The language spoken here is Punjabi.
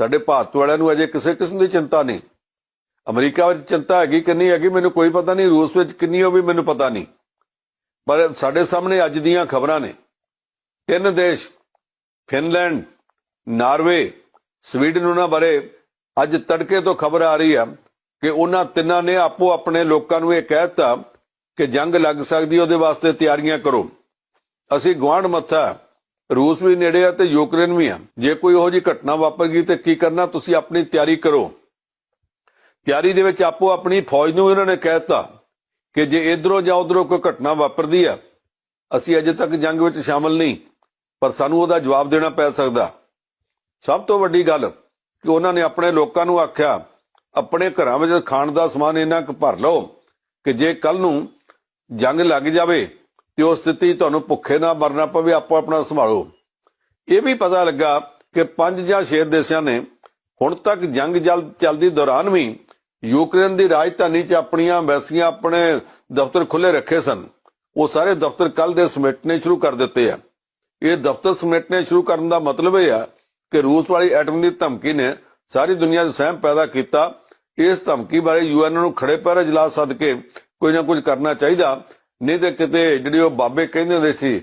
ਸਾਡੇ ਭਾਰਤ ਵਾਲਿਆਂ ਨੂੰ ਅਜੇ ਕਿਸੇ ਕਿਸਮ ਦੀ ਚਿੰਤਾ ਨਹੀਂ। ਅਮਰੀਕਾ ਵਿੱਚ ਚਿੰਤਾ ਹੈਗੀ ਕਿੰਨੀ ਹੈਗੀ, ਮੈਨੂੰ ਕੋਈ ਪਤਾ ਨਹੀਂ। ਰੂਸ ਵਿੱਚ ਕਿੰਨੀ ਹੋਵੇ ਮੈਨੂੰ ਪਤਾ ਨਹੀਂ। ਪਰ ਸਾਡੇ ਸਾਹਮਣੇ ਅੱਜ ਦੀਆਂ ਖਬਰਾਂ ਨੇ। ਤਿੰਨ ਦੇਸ਼, ਫਿਨਲੈਂਡ, ਨਾਰਵੇ, ਸਵੀਡਨ, ਉਹਨਾਂ ਬਾਰੇ ਅੱਜ ਤੜਕੇ ਤੋਂ ਖਬਰ ਆ ਰਹੀ ਹੈ ਕਿ ਉਹਨਾਂ ਤਿੰਨਾਂ ਨੇ ਆਪੋ ਆਪਣੇ ਲੋਕਾਂ ਨੂੰ ਇਹ ਕਹਿਤਾ ਕਿ ਜੰਗ ਲੱਗ ਸਕਦੀ ਉਹਦੇ ਵਾਸਤੇ ਤਿਆਰੀਆਂ ਕਰੋ। ਅਸੀਂ ਗਵਾਂਢ ਮੱਥਾ ਰੂਸ ਵੀ ਨੇੜੇ ਆ ਤੇ ਯੂਕਰੇਨ ਵੀ ਆ। ਜੇ ਕੋਈ ਉਹੋ ਜਿਹੀ ਘਟਨਾ ਵਾਪਰ ਗਈ ਤੇ ਕੀ ਕਰਨਾ? ਤੁਸੀਂ ਆਪਣੀ ਤਿਆਰੀ ਕਰੋ। ਤਿਆਰੀ ਦੇ ਵਿੱਚ ਆਪੋ ਆਪਣੀ ਫੌਜ ਨੂੰ ਇਹਨਾਂ ਨੇ ਕਹਿਤਾ ਕਿ ਜੇ ਇਧਰੋਂ ਜਾਂ ਉਧਰੋਂ ਕੋਈ ਘਟਨਾ ਵਾਪਰਦੀ ਆ, ਅਸੀਂ ਅਜੇ ਤੱਕ ਜੰਗ ਵਿੱਚ ਸ਼ਾਮਲ ਨਹੀਂ, ਪਰ ਸਾਨੂੰ ਉਹਦਾ ਜਵਾਬ ਦੇਣਾ ਪੈ ਸਕਦਾ। ਸਭ ਤੋਂ ਵੱਡੀ ਗੱਲ ਕਿ ਉਹਨਾਂ ਨੇ ਆਪਣੇ ਲੋਕਾਂ ਨੂੰ ਆਖਿਆ, ਆਪਣੇ ਘਰਾਂ ਵਿੱਚ ਖਾਣ ਦਾ ਸਮਾਨ ਇੰਨਾ ਕੁ ਭਰ ਲਓ ਕਿ ਜੇ ਕੱਲ ਨੂੰ ਜੰਗ ਲੱਗ ਜਾਵੇ ਤੇ ਉਹ ਸਥਿਤੀ ਤੁਹਾਨੂੰ ਭੁੱਖੇ ਨਾ ਮਰਨਾ ਪਵੇ, ਆਪੋ ਆਪਣਾ ਸੰਭਾਲੋ। ਇਹ ਵੀ ਪਤਾ ਲੱਗਾ ਕਿ ਪੰਜ ਜਾਂ ਛੇ ਦੇਸ਼ਾਂ ਨੇ ਹੁਣ ਤੱਕ ਜੰਗ ਚੱਲਦੀ ਦੌਰਾਨ ਵੀ ਯੂਕਰੇਨ ਦੀ ਰਾਜਧਾਨੀ 'ਚ ਆਪਣੀਆਂ ਐਮਬੈਸੀਆਂ ਆਪਣੇ ਦਫ਼ਤਰ ਖੁੱਲੇ ਰੱਖੇ ਸਨ। ਉਹ ਸਾਰੇ ਦਫ਼ਤਰ ਕੱਲ ਦੇ ਸਮੇਟਣੇ ਸ਼ੁਰੂ ਕਰ ਦਿੱਤੇ ਆ। ਇਹ ਦਫ਼ਤਰ ਸਮੇਟਣੇ ਸ਼ੁਰੂ ਕਰਨ ਦਾ ਮਤਲਬ ਇਹ ਆ ਕਿ ਰੂਸ ਵਾਲੀ ਐਟਮ ਦੀ ਧਮਕੀ ਨੇ ਸਾਰੀ ਦੁਨੀਆ 'ਚ ਸਹਿਮ ਪੈਦਾ ਕੀਤਾ। ਇਸ ਧਮਕੀ ਬਾਰੇ ਯੂਐਨ ਨੂੰ ਖੜੇ ਪੈਰ ਇਜਲਾਸ ਸੱਦ ਕੇ ਕੋਈ ਨਾ ਕੁਝ ਕਰਨਾ ਚਾਹੀਦਾ। ਨਹੀਂ ਤੇ ਕਿਤੇ ਜਿਹੜੀ ਉਹ ਬਾਬੇ ਕਹਿੰਦੇ ਹੁੰਦੇ ਸੀ